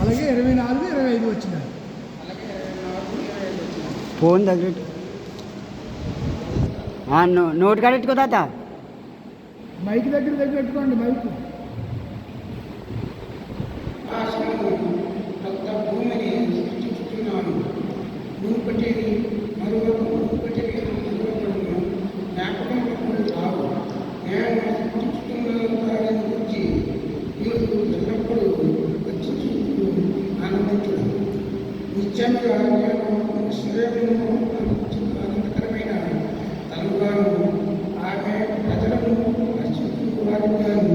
అలాగే ఇరవై నాలుగు ఇరవై ఐదు వచ్చినాయి. ఫోన్ దగ్గర నోట్ కడెట్టుకో తాత? మైక్ దగ్గర దగ్గర పెట్టుకోండి మైక్. సృష్టిస్తున్నాను నిజంగా నేను శ్రేయమును ఆనందకరమైన తలుగాను ఆమె ప్రజలను రక్షించు వారిగాను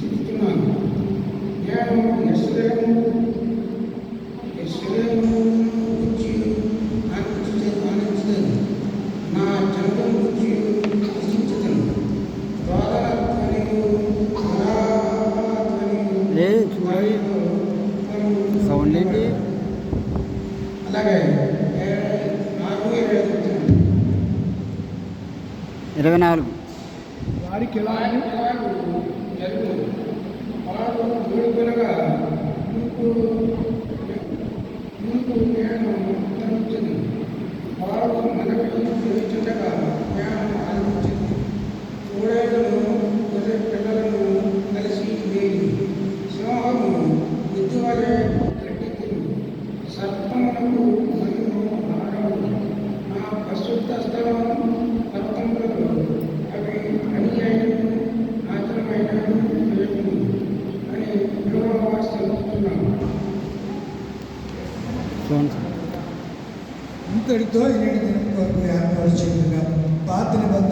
చిత్తున్నాను నేను యశ్వరము అలాగే ఇరవై నాలుగు వారికి ఎలా వారి ఫోన్ ఇంతటితో ఎనిమిది దినం కొరకు ఏర్పాటు చేయగా పాత నిబంధన